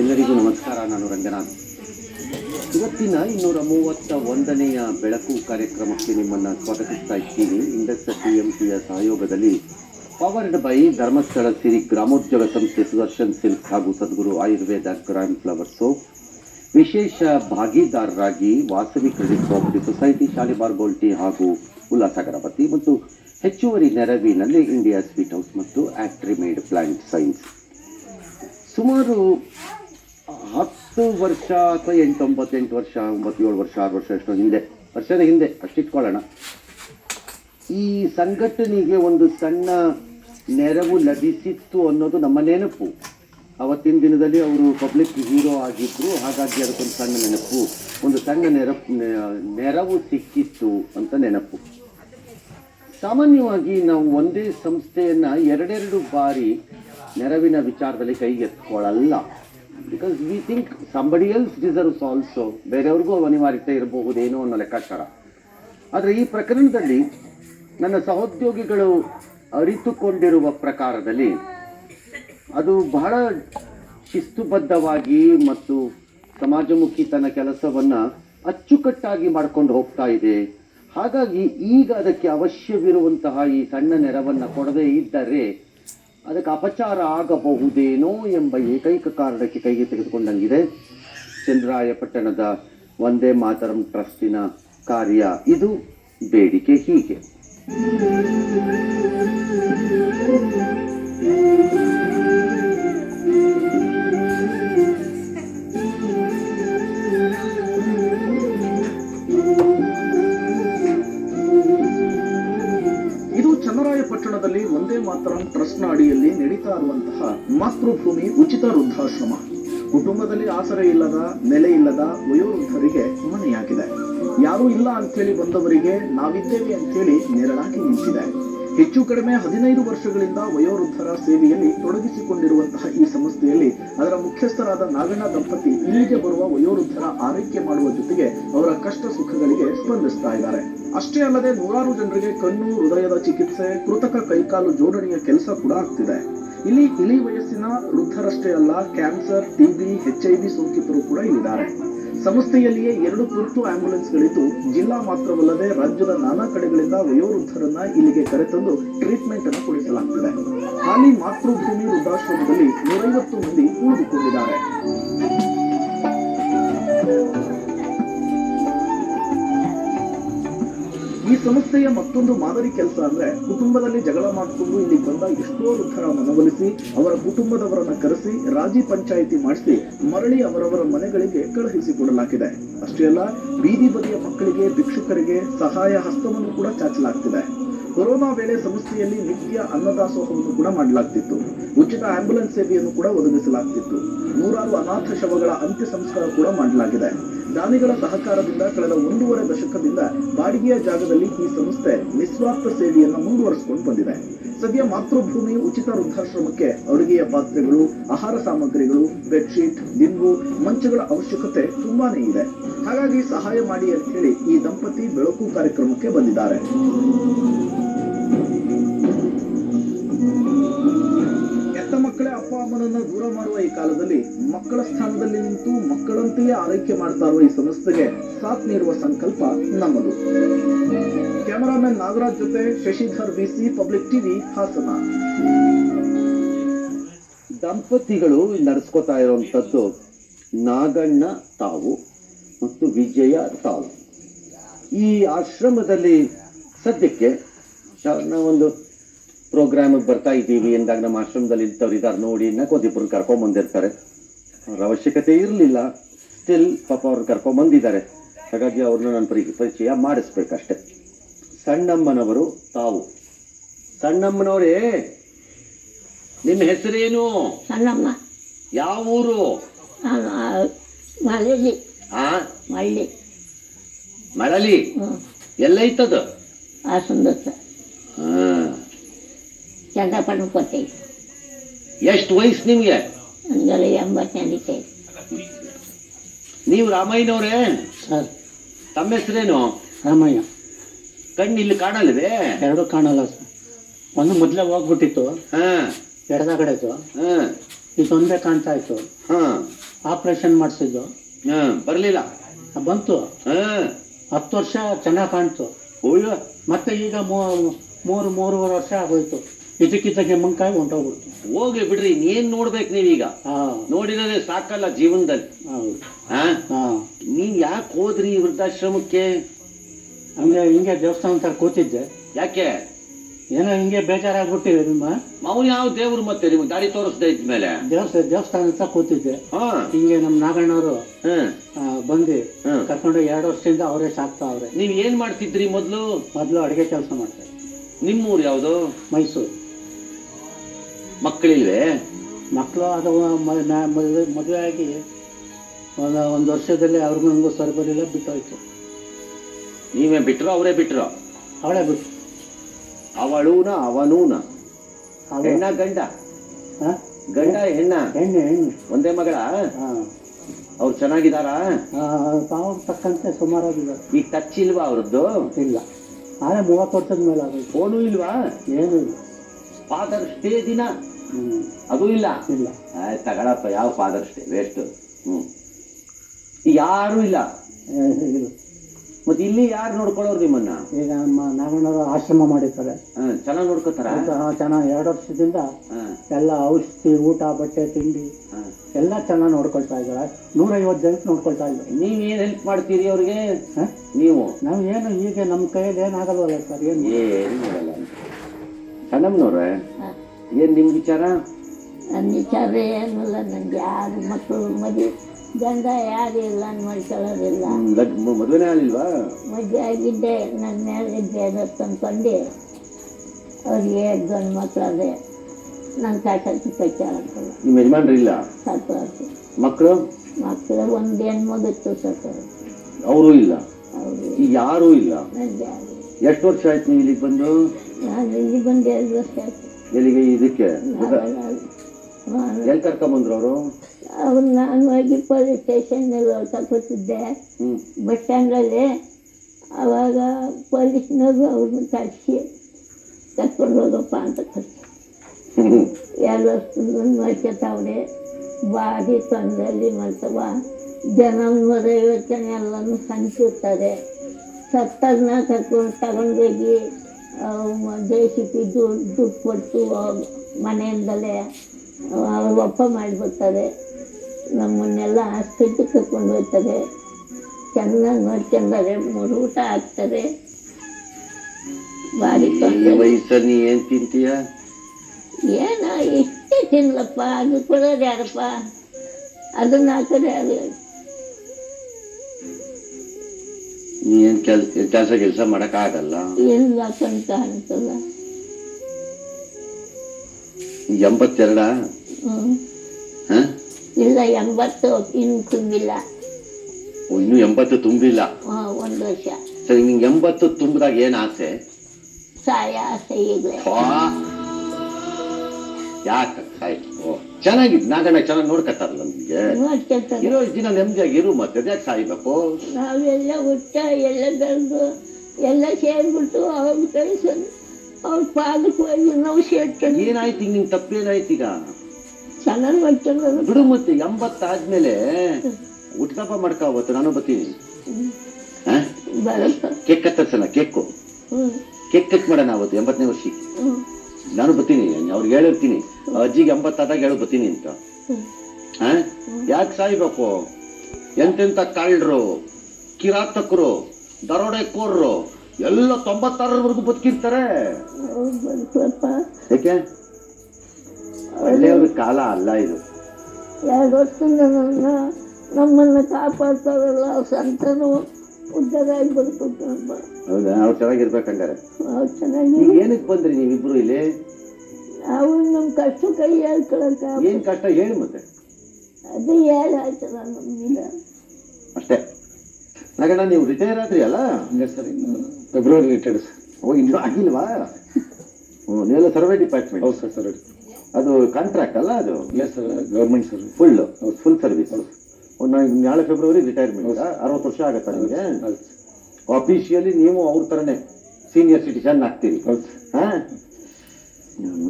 ಎಲ್ಲರಿಗೂ ನಮಸ್ಕಾರ, ನಾನು ರಂಗನಾಥ್. ಇವತ್ತಿನ ಇನ್ನೂರ ಮೂವತ್ತ ಒಂದನೆಯ ಬೆಳಕು ಕಾರ್ಯಕ್ರಮಕ್ಕೆ ನಿಮ್ಮನ್ನು ಸ್ವಾಗತಿಸ್ತಾ ಇದ್ದೀನಿ. ಇಂಡಸ್ ಟಿ ಎಂ ಸಹಯೋಗದಲ್ಲಿ ಪವರ್ಡ್ ಬೈ ಧರ್ಮಸ್ಥಳ ಸಿರಿ ಗ್ರಾಮೋದ್ಯೋಗ ಸಂಸ್ಥೆ ಸುದರ್ಶನ್ ಸಿಲ್ಕ್ ಹಾಗೂ Sadguru Ayurveda grand flower soap. ವಿಶೇಷ ಭಾಗಿದಾರರಾಗಿ Vasavi credit cooperative society, Shalimar ಗೋಲ್ಟಿ ಹಾಗೂ ಉಲ್ಲಾಸ ಗಣಪತಿ ಮತ್ತು ಹೆಚ್ಚುವರಿ ನೆರವಿನಲ್ಲಿ ಇಂಡಿಯಾ ಸ್ವೀಟ್ ಹೌಸ್ ಮತ್ತು ಆಕ್ಟ್ರಿಮೇಡ್ ಪ್ಲಾಂಟ್ ಸೈನ್ಸ್ ಸುಮಾರು ಹತ್ತು ವರ್ಷ ಅಥವಾ ಎಂಟು ಒಂಬತ್ತೆಂಟು ವರ್ಷ, ಒಂಬತ್ತೇಳು ವರ್ಷ, ಆರು ವರ್ಷ ಎಷ್ಟೋ ಹಿಂದೆ, ವರ್ಷದ ಹಿಂದೆ ಅಷ್ಟಿಟ್ಕೊಳ್ಳೋಣ ಈ ಸಂಘಟನೆಗೆ ಒಂದು ಸಣ್ಣ ನೆರವು ಲಭಿಸಿತ್ತು ಅನ್ನೋದು ನಮ್ಮ ನೆನಪು. ಅವತ್ತಿನ ದಿನದಲ್ಲಿ ಅವರು ಪಬ್ಲಿಕ್ ಹೀರೋ ಆಗಿದ್ದರು ಹಾಗಾಗಿ ಅದಕ್ಕೊಂದು ಸಣ್ಣ ನೆನಪು, ಒಂದು ಸಣ್ಣ ನೆರಪು, ನೆರವು ಸಿಕ್ಕಿತ್ತು ಅಂತ ನೆನಪು. ಸಾಮಾನ್ಯವಾಗಿ ನಾವು ಒಂದೇ ಸಂಸ್ಥೆಯನ್ನ ಎರಡೆರಡು ಬಾರಿ ನೆರವಿನ ವಿಚಾರದಲ್ಲಿ ಕೈಗೆತ್ಕೊಳ್ಳಲ್ಲ because we think somebody else deserves also ಬೇರೆಯವ್ರಿಗೂ ಅನಿವಾರ್ಯತೆ ಇರಬಹುದೇನೋ ಅನ್ನೋ ಲೆಕ್ಕಾಚಾರ. ಆದರೆ ಈ ಪ್ರಕರಣದಲ್ಲಿ ನನ್ನ ಸಹೋದ್ಯೋಗಿಗಳು ಅರಿತುಕೊಂಡಿರುವ ಪ್ರಕಾರದಲ್ಲಿ ಅದು ಬಹಳ ಶಿಸ್ತುಬದ್ಧವಾಗಿ ಮತ್ತು ಸಮಾಜಮುಖಿ ತನ್ನ ಕೆಲಸವನ್ನು ಅಚ್ಚುಕಟ್ಟಾಗಿ ಮಾಡ್ಕೊಂಡು ಹೋಗ್ತಾ ಇದೆ. ಹಾಗಾಗಿ ಈಗ ಅದಕ್ಕೆ ಅವಶ್ಯವಿರುವಂತಹ ಈ ಸಣ್ಣ ನೆರವನ್ನು ಕೊಡದೇ ಇದ್ದರೆ ಅದಕ್ಕೆ ಅಪಚಾರ ಆಗಬಹುದೇನೋ ಎಂಬ ಏಕೈಕ ಕಾರಣಕ್ಕೆ ಕೈಗೆ ತೆಗೆದುಕೊಂಡಂಗಿದೆ. ಚಂದ್ರಾಯಪಟ್ಟಣದ ವಂದೇ ಮಾತರಂ ಟ್ರಸ್ಟಿನ ಕಾರ್ಯ ಇದು, ಬೇಡಿಕೆ ಹೀಗೆ. ಮಾತ್ರ ಟ್ರಸ್ಟ್ನ ಅಡಿಯಲ್ಲಿ ನಡೀತಾ ಇರುವಂತಹ ಮಾತೃಭೂಮಿ ಉಚಿತ ವೃದ್ಧಾಶ್ರಮ. ಕುಟುಂಬದಲ್ಲಿ ಆಸರೆ ಇಲ್ಲದ, ನೆಲೆ ಇಲ್ಲದ ವಯೋವೃದ್ಧರಿಗೆ ಮನೆಯಾಗಿದೆ. ಯಾರೂ ಇಲ್ಲ ಅಂತೇಳಿ ಬಂದವರಿಗೆ ನಾವಿದ್ದೇವೆ ಅಂತೇಳಿ ನೆರಳಾಗಿ ನಿಂತಿದೆ. ಹೆಚ್ಚು ಕಡಿಮೆ ಹದಿನೈದು ವರ್ಷಗಳಿಂದ ವಯೋವೃದ್ಧರ ಸೇವೆಯಲ್ಲಿ ತೊಡಗಿಸಿಕೊಂಡಿರುವಂತಹ ಈ ಸಂಸ್ಥೆಯಲ್ಲಿ ಅದರ ಮುಖ್ಯಸ್ಥರಾದ ನಾಗಣ್ಣ ದಂಪತಿ ಇಲ್ಲಿಗೆ ಬರುವ ವಯೋವೃದ್ಧರ ಆರೈಕೆ ಮಾಡುವ ಜೊತೆಗೆ ಅವರ ಕಷ್ಟ ಸುಖಗಳಿಗೆ ಸ್ಪಂದಿಸ್ತಾ ಇದ್ದಾರೆ. ಅಷ್ಟೇ ಅಲ್ಲದೆ ನೂರಾರು ಜನರಿಗೆ ಕಣ್ಣು, ಹೃದಯದ ಚಿಕಿತ್ಸೆ, ಕೃತಕ ಕೈಕಾಲು ಜೋಡಣೆಯ ಕೆಲಸ ಕೂಡ ಆಗ್ತಿದೆ. ಇಲ್ಲಿ ಇಳಿ ವಯಸ್ಸಿನ ವೃದ್ಧರಷ್ಟೇ ಅಲ್ಲ, ಕ್ಯಾನ್ಸರ್ ಟಿಬಿ ಎಚ್ಐವಿ ಸೋಂಕಿತರು ಕೂಡ ಇಲ್ಲಿದ್ದಾರೆ. ಸಂಸ್ಥೆಯಲ್ಲಿಯೇ ಎರಡು ತುರ್ತು ಆಂಬ್ಯುಲೆನ್ಸ್ಗಳಿದ್ದು ಜಿಲ್ಲಾ ಮಾತ್ರವಲ್ಲದೆ ರಾಜ್ಯದ ನಾನಾ ಕಡೆಗಳಿಂದ ವಯೋವೃದ್ಧರನ್ನ ಇಲ್ಲಿಗೆ ಕರೆತಂದು ಟ್ರೀಟ್ಮೆಂಟ್ ಅನ್ನು ಕೊಡಿಸಲಾಗುತ್ತಿದೆ ಹಾಲಿ ಮಾತೃಭೂಮಿ ವೃದ್ಧಾಶ್ರಮದಲ್ಲಿ ನೂರೈವತ್ತು ಮಂದಿ ಉಳಿದುಕೊಂಡಿದ್ದಾರೆ. ಈ ಸಂಸ್ಥೆಯ ಮತ್ತೊಂದು ಮಾದರಿ ಕೆಲಸ ಅಂದ್ರೆ ಕುಟುಂಬದಲ್ಲಿ ಜಗಳ ಮಾಡಿಕೊಂಡು ಇಲ್ಲಿ ಬಂದ ಎಷ್ಟೋ ವೃದ್ಧರ ಮನವೊಲಿಸಿ ಅವರ ಕುಟುಂಬದವರನ್ನ ಕರೆಸಿ, ರಾಜಿ ಪಂಚಾಯಿತಿ ಮಾಡಿಸಿ, ಮರಳಿ ಅವರವರ ಮನೆಗಳಿಗೆ ಕಳುಹಿಸಿಕೊಡಲಾಗಿದೆ ಅಷ್ಟೇ ಅಲ್ಲ, ಬೀದಿ ಬದಿಯ ಮಕ್ಕಳಿಗೆ, ಭಿಕ್ಷುಕರಿಗೆ ಸಹಾಯ ಹಸ್ತವನ್ನು ಕೂಡ ಚಾಚಲಾಗ್ತಿದೆ. ಕೊರೋನಾ ವೇಳೆ ಸಂಸ್ಥೆಯಲ್ಲಿ ನಿತ್ಯ ಅನ್ನದಾಸೋಹವನ್ನು ಕೂಡ ಮಾಡಲಾಗ್ತಿತ್ತು. ಉಚಿತ ಆಂಬ್ಯುಲೆನ್ಸ್ ಸೇವೆಯನ್ನು ಕೂಡ ಒದಗಿಸಲಾಗ್ತಿತ್ತು. ನೂರಾರು ಅನಾಥ ಶವಗಳ ಅಂತ್ಯ ಸಂಸ್ಕಾರ ಕೂಡ ಮಾಡಲಾಗಿದೆ. ದಾನಿಗಳ ಸಹಕಾರದಿಂದ ಕಳೆದ ಒಂದೂವರೆ ದಶಕದಿಂದ ಬಾಡಿಗೆಯ ಜಾಗದಲ್ಲಿ ಈ ಸಂಸ್ಥೆ ನಿಸ್ವಾರ್ಥ ಸೇವೆಯನ್ನು ಮುಂದುವರಿಸಿಕೊಂಡು ಬಂದಿದೆ. ಸದ್ಯ ಮಾತೃಭೂಮಿ ಉಚಿತ ವೃದ್ಧಾಶ್ರಮಕ್ಕೆ ಅಡುಗೆಯ ಪಾತ್ರೆಗಳು, ಆಹಾರ ಸಾಮಗ್ರಿಗಳು, ಬೆಡ್ಶೀಟ್ ದಿಂಬು ಮಂಚಗಳ ಅವಶ್ಯಕತೆ ತುಂಬಾನೇ ಇದೆ. ಹಾಗಾಗಿ ಸಹಾಯ ಮಾಡಿ ಅಂತ ಹೇಳಿ ಈ ದಂಪತಿ ಬೆಳಕು ಕಾರ್ಯಕ್ರಮಕ್ಕೆ ಬಂದಿದ್ದಾರೆ. ಅಮ್ಮನನ್ನ ದೂರ ಮಾಡುವ ಈ ಕಾಲದಲ್ಲಿ ಮಕ್ಕಳ ಸ್ಥಾನದಲ್ಲಿ ನಿಂತು ಮಕ್ಕಳಂತೆಯೇ ಆರೈಕೆ ಮಾಡ್ತಾ ಇರುವ ಈ ಸಂಸ್ಥೆಗೆ ಸಾಥ್ ನೀಡುವ ಸಂಕಲ್ಪ ನಮ್ಮದು. ಕ್ಯಾಮರಾಮನ್ ನಾಗರಾಜ್ ಜೊತೆ Shashidhar B C public TV, Hassan. ದಂಪತಿಗಳು ನಡೆಸ್ಕೋತಾ ಇರುವಂತದ್ದು ನಾಗಣ್ಣ ತಾವು ಮತ್ತು ವಿಜಯ ತಾವು. ಈ ಆಶ್ರಮದಲ್ಲಿ ಸದ್ಯಕ್ಕೆ ಒಂದು ಪ್ರೋಗ್ರಾಮಿಗೆ ಬರ್ತಾ ಇದ್ದೀವಿ ಎಂದಾಗ ನಮ್ಮ ಆಶ್ರಮದಲ್ಲಿ ಇಂಥವ್ರು ಇದ್ದಾರೆ ನೋಡಿ ನಕ್ಕೋದಿಬ್ಬರು ಕರ್ಕೊಂಬಂದಿರ್ತಾರೆ ಅವ್ರ ಅವಶ್ಯಕತೆ ಇರಲಿಲ್ಲ. ಸ್ಟಿಲ್ ಪಾಪ ಅವ್ರನ್ನ ಕರ್ಕೊಂಬಂದಿದ್ದಾರೆ ಹಾಗಾಗಿ ಅವ್ರನ್ನ ನಾನು ಪರಿ ಪರಿಚಯ ಮಾಡಿಸ್ಬೇಕಷ್ಟೆ. ಸಣ್ಣಮ್ಮನವರು ತಾವು. ಸಣ್ಣಮ್ಮನವರೇ ನಿಮ್ಮ ಹೆಸರೇನು? ಸಣ್ಣಮ್ಮ. ಯಾವ ಊರು? ಮಳಲಿ ಆ ಮಳ್ಳಿ ಮಳಲಿ ಎಲ್ಲೈತದ? ಆ ಪಡ್ಕೊತೈತಿ ಎಷ್ಟು ವಯಸ್ಸು ನಿಮ್ಗೆ? ನನಗೆಲ್ಲ ಎಂಬತ್ತು ನಡೀತೈತಿ. ನೀವು ರಾಮಯ್ಯನವ್ರೇ? ಸರ್. ತಮ್ಮ ಹೆಸರೇನು? ರಾಮಯ್ಯ. ಕಣ್ಣು ಇಲ್ಲಿ ಕಾಣಲ್ವೇ? ಎರಡು ಕಾಣಲ್ಲ ಸರ್. ಒಂದು ಮೊದಲೇ ಹೋಗ್ಬಿಟ್ಟಿತ್ತು. ಹಾಂ. ಎಡದ ಕಡೆದು ಹಾಂ. ಇದೊಂದೇ ಕಾಣ್ತಾ ಇತ್ತು ಹಾಂ. ಆಪರೇಷನ್ ಮಾಡಿಸಿದ್ದು. ಹಾಂ ಬರಲಿಲ್ಲ? ಬಂತು. ಹಾಂ. ಹತ್ತು ವರ್ಷ ಚೆನ್ನಾಗಿ ಕಾಣ್ತು. ಅಯ್ಯೋ ಮತ್ತೆ ಈಗ ಮೂ- ಮೂರು ಮೂರುವರೆ ವರ್ಷ ಆಗೋಯ್ತು. ಇದಕ್ಕಿದ್ದಾಗೆ ಮಂಕಾಯಿ ಹೊಂಟೋಗ್ಬಿಡ್ತು ಹೋಗ್ಲಿ ಬಿಡ್ರಿ ಇನ್ನೇನ್ ನೋಡ್ಬೇಕು ನೀವೀಗ ಹಾ. ನೋಡಿರೋದೇ ಸಾಕಲ್ಲ ಜೀವನದಲ್ಲಿ. ನೀನ್ ಹಾ? ಹಾ. ನೀವ್ ಯಾಕೆ ಹೋದ್ರಿ ವೃದ್ಧಾಶ್ರಮಕ್ಕೆ? ಹಂಗೆ ಹಿಂಗೆ ದೇವಸ್ಥಾನ ತರ ಕೂತಿದ್ದೆ. ಯಾಕೆ? ಏನೋ ಹಿಂಗೆ ಬೇಜಾರಾಗ್ಬಿಟ್ಟಿದೆ ನಿಮ್ಮ. ಅವ್ನು ಯಾವ ದೇವ್ರು ಮತ್ತೆ ನಿಮ್ಗೆ ದಾರಿ ತೋರಿಸ್ದೆ ಇದ್ಮೇಲೆ? ದೇವಸ್ಥಾನ ದೇವಸ್ಥಾನ ಅಂತ ಕೂತಿದ್ದೆ. ಹಾ. ಹಿಂಗೆ ನಮ್ಮ ನಾಗಣ್ಣವರು ಬಂದು ಕರ್ಕೊಂಡು ಎರಡು ವರ್ಷದಿಂದ ಅವರೇ ಸಾಕ್ತಾ ಅವ್ರೆ. ನೀವ್ ಏನ್ ಮಾಡ್ತಿದ್ರಿ ಮೊದ್ಲು? ಮೊದಲು ಅಡಿಗೆ ಕೆಲಸ ಮಾಡ್ತಾರೆ ನಿಮ್ಮೂರು ಯಾವುದು? ಮೈಸೂರು. ಮಕ್ಕಳಿಲ್ವೇ? ಮಕ್ಕಳು ಅಥವಾ ಮದುವೆ ಮದುವೆ ಆಗಿ ಒಂದು ಒಂದು ವರ್ಷದಲ್ಲಿ ಅವ್ರಿಗೂ ನನಗೂ ಸರಿ ಬರಲಿಲ್ಲ ಬಿಟ್ಟೋಯ್ತು. ನೀವೇ ಬಿಟ್ಟರು ಅವರೇ ಬಿಟ್ಟರು ಅವಳೇ ಬಿಟ್ಟು ಅವಳೂನ ಅವನೂನ? ಹೆಣ್ಣ ಗಂಡ? ಹಾಂ ಗಂಡ ಹೆಣ್ಣ? ಹೆಣ್ಣು ಹೆಣ್ಣು. ಒಂದೇ ಮಗಳ? ಅವ್ರು ಚೆನ್ನಾಗಿದಾರಾ ತಾವು ತಕ್ಕಂತೆ ಸುಮಾರಾಗಿದ್ದಾರೆ. ಈಗ ಟಚ್ ಇಲ್ವಾ ಅವ್ರದ್ದು? ಇಲ್ಲ. ಆದರೆ ಮೂವತ್ತು ವರ್ಷದ ಮೇಲೆ ಫೋನು ಇಲ್ವಾ? ಏನೂ ಇಲ್ಲ. ಫಾದರ್ಸ್ ಡೇ ದಿನ? ಅದು ಇಲ್ಲ. ಇಲ್ಲ. ಆಯ್ತು ತಗೊಳಪ್ಪ ಯಾವ ಫಾದರ್ಸ್ ಡೇ ವೇಸ್ಟ್ ಹ್ಮ್. ಯಾರು ಇಲ್ಲ. ಮತ್ತೆ ಇಲ್ಲಿ ಯಾರು ನೋಡ್ಕೊಳ್ಳೋರು ನಿಮ್ಮನ್ನ? ಈಗ ನಮ್ಮ ನಾಗಣ್ಣವರು ಆಶ್ರಮ ಮಾಡಿರ್ತಾರೆ. ಚೆನ್ನಾಗಿ ನೋಡ್ಕೋತಾರ? ಚೆನ್ನಾಗಿ ಎರಡು ವರ್ಷದಿಂದ ಎಲ್ಲ ಔಷಧಿ ಊಟ ಬಟ್ಟೆ ತಿಂಡಿ. ಎಲ್ಲ ಚೆನ್ನಾಗಿ ನೋಡ್ಕೊಳ್ತಾ ಇದ್ದಾರೆ. ನೂರೈವತ್ತು ಜನಕ್ಕೆ ನೋಡ್ಕೊಳ್ತಾ ಇದ್ದಾರೆ. ನೀವ್ ಏನ್ ಹೆಲ್ಪ್ ಮಾಡ್ತೀರಿ ಅವ್ರಿಗೆ? ನೀವು? ನಾವು ಏನು ಈಗ ನಮ್ಮ ಕೈಯಲ್ಲಿ ಏನಾಗಲ್ವಲ್ಲ ಸರ್? ಏನು? ಏನು ಮಾಡಲ್ಲ ಸಣ್ಣಮ್ಮನವ್ರೆ ಏನು ನಿಮ್ಮ ನಿಮ್ ವಿಚಾರ? ನನ್ನ ವಿಚಾರ ಏನಿಲ್ಲ ನನಗೆ ಯಾರು ಮಕ್ಕಳು ಮದುವೆ ಗಂಡ ಯಾರು ಇಲ್ಲ ಮಾಡ್ಕೊಳ್ಳೋದಿಲ್ಲ. ಮದುವೆನೇ ಆಗ್ಲಿಲ್ವಾ? ಮದುವೆ ಆಗಿದ್ದೆ ನನ್ನ ಮೇಲೆ ಬೇರೆ ತಂದ್ಕೊಂಡು ಅವ್ರಿಗೆ ಗಂಡು ಮಕ್ಳು ಅದೇ. ನನ್ನ ಕಾಟಕ್ಕೆ ಕಚ್ಚಾಡಕ್ಕಲ್ಲ ನಿಮ್ಮ ಯಜಮಾನ್ರು ಇಲ್ಲ? ಸಾಕು ಮಕ್ಕಳು ಮಕ್ಕಳು ಒಂದು ಹೆಣ್ಮಗಿತ್ತು ಸಾಕು ಅವರು ಇಲ್ಲ? ಅವರು ಯಾರೂ ಇಲ್ಲ. ಎಷ್ಟು ವರ್ಷ ಆಯ್ತು ನೀವು ಇಲ್ಲಿಗೆ ಬಂದು? ನಾನು ಇಲ್ಲಿ ಬಂದು ಎರಡು ವರ್ಷ ಆಯ್ತು ಎಲ್ಲಿಗೆ ಇದಕ್ಕೆ? ನಾನು ಎಲ್ಲಿ ಕರ್ಕೊಂಬಂದ್ರು ಅವರು? ಅವ್ರು ನಾನು ಹೋಗಿ ಪೊಲೀಸ್ ಸ್ಟೇಷನ್ನಲ್ಲಿ ತಗೋತಿದ್ದೆ ಬಸ್ ಸ್ಟ್ಯಾಂಡಲ್ಲಿ ಆವಾಗ ಪೊಲೀಸ್ನವರು ಅವ್ರನ್ನ ಕಳಿಸಿ ಕರ್ಕೊಂಡು ಹೋಗಪ್ಪ ಅಂತ ಕರ್ಸಿ. ಎರಡು ವರ್ಷದಿಂದ ನೋಡ್ಕೊತಾವ್ರೆ ಭಾರಿ ತೊಂದರೆಯಲ್ಲಿ ಮಾಡ್ತವ ಜನ ನೂರೈವತ್ತು ಯೋಚನೆ ಎಲ್ಲನೂ ಹಂಚಿರ್ತಾರೆ ಸತ್ತದ್ನ ಕರ್ಕೊಂಡು ತಗೊಂಡೋಗಿ ಪಿ ದುಡ್ಡು ಕೊಟ್ಟು ಮನೆಯಿಂದಲೇ ಒಪ್ಪ ಮಾಡಿಬಿಡ್ತಾರೆ. ನಮ್ಮನ್ನೆಲ್ಲ ಆಸ್ಪತ್ರೆಗೆ ಕರ್ಕೊಂಡು ಹೋಗ್ತಾರೆ. ಚೆನ್ನಾಗಿ ನೋಡ್ಕೊಂಡಾರೆ ಮೂರು ಊಟ ಹಾಕ್ತಾರೆ. ವಯಸ್ಸಲ್ಲಿ ನೀ ಏನ್ ತಿಂತೀಯ? ಏನೋ ಇಷ್ಟೇ ತಿನ್ನಲಪ್ಪ ಅದು ಕೊಡೋದು ಯಾರಪ್ಪ? ಅದನ್ನ ಹಾಕಿದ್ರೆ ಯಾರು ಏನ್ ಕೆಲ್ಸ ಕೆಲಸ ಕೆಲಸ ಮಾಡಕ್ ಆಗಲ್ಲ ಇಲ್ಲ ಅಂತ ಅನ್ಸಲ್ಲ. ಎಂಬತ್ತೆರಡ? ಇಲ್ಲ ಎಂಬತ್ತು ಇನ್ನು ತುಂಬಿಲ್ಲ. ಇನ್ನು ಎಂಬತ್ತು ತುಂಬಿಲ್ಲ. ಒಂದು ವರ್ಷ. ಸರಿ ನಿಂಗೆ ಎಂಬತ್ತು ತುಂಬಿದಾಗ ಏನು ಆಸೆ? ಸಾಯ ಆಸೆ ಈಗಲೇ. ಯಾಕ? ಆಯ್ತು. ಓ ಚೆನ್ನಾಗಿದ್ ನಾಗಣ್ಣ ಚೆನ್ನಾಗಿ ನೋಡ್ಕತ್ತಾರಲ್ಲ ನಮ್ಗೆ. ನೋಡ್ಕೊತಾರೆ ಇರೋ ದಿನ ನೆಮ್ಮದಿಯಾಗಿ ಇರು ಮತ್ತೆ ಯಾಕೆ ಸಾಯ್ಬೇಕು. ನಾವೆಲ್ಲ ಹುಟ್ಟ ಎಲ್ಲ ಬೆಳೆದು ಎಲ್ಲ ಸೇರ್ಬಿಟ್ಟು ಅವ್ರ ಕಳಿಸೋದು. ಅವ್ರ ಪಾದಕ್ಕೆ ಹೋಗಿ ನಾವು ಸೇರ್ಕೊಂಡು. ಏನಾಯ್ತು ಈಗ ತಪ್ಪು ತಪ್ಪೇನಾಯ್ತು ಈಗ? ಚೆನ್ನಾಗಿ ಮಾಡ್ಕೊಂಡು ಬಿಡು ಮತ್ತೆ ಎಂಬತ್ತಾದ್ಮೇಲೆ ಉಟ್ಕಪ್ಪ ಮಾಡ್ಕೋವತ್ತು ನಾನು ಬರ್ತೀನಿ. ಕೇಕ್ ಕತ್ತರ್ಸಲ್ಲ ಕೇಕು? ಹ್ಞೂ ಕೇಕ್ ಕಟ್ ಮಾಡೋಣ ಅವತ್ತು ಎಂಬತ್ತನೇ ವರ್ಷಕ್ಕೆ ನಾನು ಬರ್ತೀನಿ ಅವ್ರಿಗೆ ಹೇಳಿರ್ತೀನಿ. ಅಜ್ಜಿಗೆ ಎಂಬತ್ತಾದಾಗ ಹೇಳು ಬರ್ತೀನಿ ಅಂತ. ಯಾಕೆ ಸಾಯ್ಬೇಕು? ಎಂತೆಂತ ಕಳ್ಳರು ಕಿರಾತಕರು ದರೋಡೆಕೋರ್ರು ಎಲ್ಲ ತೊಂಬತ್ತಾರರವರೆಗೂ ಬದುಕಿರ್ತಾರೆ. ಯಾಕೆ ಒಳ್ಳೆಯವ್ರ ಕಾಲ ಅಲ್ಲ ಇದು. ಯಾರು ನಮ್ಮನ್ನು ಕಾಪಾಡ್ತಾರಲ್ಲ ಸಂತಾನ. ಉದ್ಧಾರ ಆಗಿ ಬದುಕಪ್ಪ ಹೌದಾ? ಅವ್ರು ಚೆನ್ನಾಗಿರ್ಬೇಕಂಗಾರೆ ಅವ್ರು ಚೆನ್ನಾಗಿ ನೀವು ಏನಕ್ಕೆ ಬಂದ್ರಿ ನೀವಿಬ್ರು ಇಲ್ಲಿ? ನಾವು ನಮ್ಮ ಕಷ್ಟ ಕೈ ಹೇಳ್ಕೊಳಕ ಏನ್ ಕಷ್ಟ? ಹೇಳಿ ಮತ್ತೆ. ಅದೇ ಹೇಳಿ ನಮ್ಗಿಲ್ಲ ಅಷ್ಟೇ. ನಗಣ್ಣ ನೀವು ರಿಟೈರ್ ಆದ್ರಿ ಅಲ್ಲ? ಸರ್. ಫೆಬ್ರವರಿ ರಿಟೈರ್ಡ್ ಸರ್ ಓ ಇನ್ನೂ ಆಗಿಲ್ವಾ? ಹ್ಞೂ ನೀವೆಲ್ಲ ಸರ್ವೆ ಡಿಪಾರ್ಟ್ಮೆಂಟ್ ಹೌದು ಸರ್ ಸರ್ ಅದು ಕಾಂಟ್ರಾಕ್ಟ್ ಅಲ್ಲ ಅದು? Yes sir government sir full full service ನಾಳೆ ಫೆಬ್ರವರಿ ರಿಟೈರ್ಮೆಂಟ್ ಅರವತ್ತು ವರ್ಷ ಆಗತ್ತೆ ನಿಮಗೆ. ಅಫಿಷಿಯಲಿ ನೀವು ಅವ್ರ ಥರನೇ ಸೀನಿಯರ್ ಸಿಟಿಸನ್ ಆಗ್ತೀರಿ. ಅದ್ ಹಾ?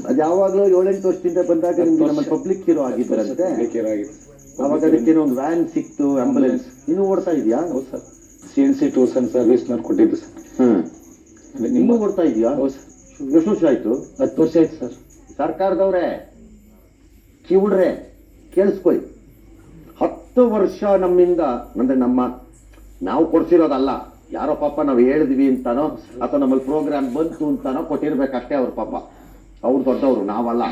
ಅದು ಯಾವಾಗಲೂ ಏಳೆಂಟು ವರ್ಷದಿಂದ ಬಂದಾಗ ನಿಮ್ಗೆ ನಮ್ಮ ಪಬ್ಲಿಕ್ ಹೀರೋ ಆಗಿದ್ದಾರಂತೆ. ಅವಾಗ ಅದಕ್ಕೆ ಒಂದು ವ್ಯಾನ್ ಸಿಕ್ತು ಆಂಬುಲೆನ್ಸ್ ಇನ್ನೂ ಓಡ್ತಾ ಇದೆಯಾ? ಹೌದು sir. C N C tours and service ಕೊಟ್ಟಿದ್ದು ಸರ್. ಹ್ಮ್. ಅದೇ ಇನ್ನೂ ಓಡ್ತಾ ಇದೆಯಾ? ಹೌದು ಸರ್. ಎಷ್ಟು ವರ್ಷ ಆಯ್ತು? ಹತ್ತು ವರ್ಷ ಆಯ್ತು ಸರ್. ಸರ್ಕಾರದವ್ರೆ ಕಿವುಡ್ರೆ ಕೇಳಿಸ್ಕೊಳ್ಳಿ ಹತ್ತು ವರ್ಷ ನಮ್ಮಿಂದ, ಅಂದ್ರೆ ನಮ್ಮ ನಾವು ಕೊಡ್ಸಿರೋದಲ್ಲ, ಯಾರೋ ಪಾಪ ನಾವು ಹೇಳಿದ್ವಿ ಅಂತಾನೋ, ಅಥವಾ ನಮ್ಮಲ್ಲಿ ಪ್ರೋಗ್ರಾಮ್ ಬಂತು ಅಂತಾನೋ ಕೊಟ್ಟಿರ್ಬೇಕಷ್ಟೇ ಅವ್ರ ಪಾಪ. ಅವ್ರು ದೊಡ್ಡವರು, ನಾವಲ್ಲ.